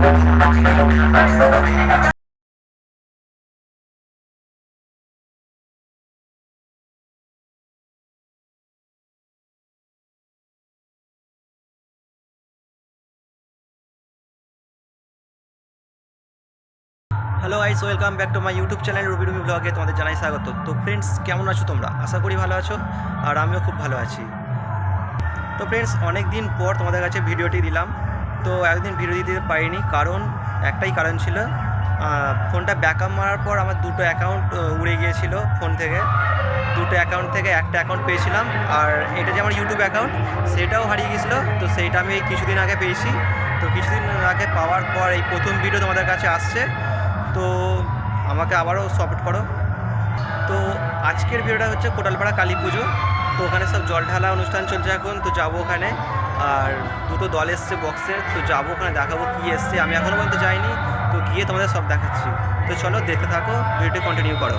Hello guys welcome back to my YouTube channel Robi Rumi ব্লগে তোমাদের জানাই স্বাগত। তো ফ্রেন্ডস কেমন আছো তোমরা? আশা করি ভালো আছো, আর আমিও খুব ভালো আছি। তো ফ্রেন্ডস অনেক দিন পর তোমাদের কাছে ভিডিওটি দিলাম। তো একদিন ভিডিও দিতে পারিনি, কারণ একটাই কারণ ছিল ফোনটা ব্যাকআপ মারার পর আমার দুটো অ্যাকাউন্ট উড়ে গিয়েছিল ফোন থেকে। দুটো অ্যাকাউন্ট থেকে একটা অ্যাকাউন্ট পেয়েছিলাম, আর এটা যে আমার ইউটিউব অ্যাকাউন্ট সেটাও হারিয়ে গিয়েছিল, তো সেইটা আমি কিছুদিন আগে পেয়েছি। তো কিছুদিন আগে পাওয়ার পর এই প্রথম ভিডিও তোমাদের কাছে আসছে, তো আমাকে আবারও সাপোর্ট করো। তো আজকের ভিডিওটা হচ্ছে কোটালপাড়া কালী পুজো, তো ওখানে সব জল ঢালা অনুষ্ঠান চলছে এখন, তো যাব ওখানে। আর দুটো দল এসছে বক্সে তো যাব ওখানে দেখাবো কী এসছে। আমি এখনও পর্যন্ত যাইনি, তো গিয়ে তোমাদের সব দেখাচ্ছি। তো চলো দেখতে থাকো ভিডিওটি কন্টিনিউ করো।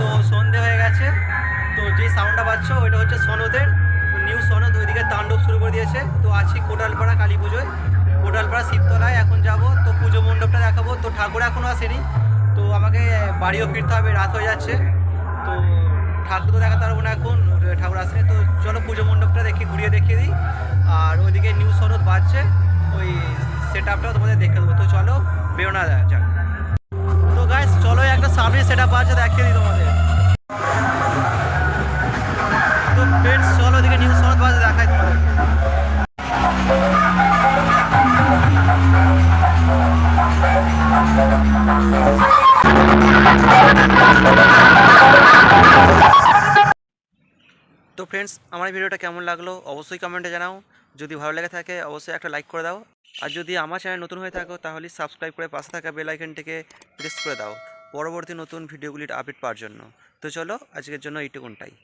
তো সন্ধে হয়ে গেছে। তো যে সাউন্ডটা পাচ্ছ, ওইটা হচ্ছে সনদের। নিউ সনদ, ওইদিকে তাণ্ডব শুরু করে দিয়েছে। তো আছি কোটালপাড়া কালী পুজোয়। কোটালপাড়া শিবতলায়, এখন যাব। তো পুজো মণ্ডপটা দেখাবো। তো ঠাকুর এখনও আসেনি। তো আমাকে বাড়িও ফিরতে হবে, রাত হয়ে যাচ্ছে। তো ঠাকুর তো দেখাতে পারব না এখন ঠাকুর আসেনি। তো চলো পুজো মণ্ডপটা দেখি, ঘুরিয়ে দেখিয়ে দিই। আর ওইদিকে নিউ সনদ বাজছে। ওই সেট আপটাও তোমাদের দেখে দেবো। তো চলো বেরোনা যাক। গাইস চলো একটা সামনে সেট আপ আছে, দেখিয়ে দিই তোমাদের। তো ফ্রেন্ডস চলো ওদিকে নিউজ সনদ বাজে, দেখাই তোমাদের। তো ফ্রেন্ডস আমার ভিডিওটা কেমন লাগল? অবশ্যই কমেন্টে জানাও। যদি ভালো লেগে থাকে, অবশ্যই একটা লাইক করে দাও। আর যদি আমার চ্যানেল নতুন হয়ে থাকো, তাহলে সাবস্ক্রাইব করে পাশে থাকা বেল আইকনটিকে প্রেস করে দাও, পরবর্তী নতুন ভিডিওগুলির আপডেট পাওয়ার জন্য। তো চলো, আজকের জন্য এইটুকুনটাই।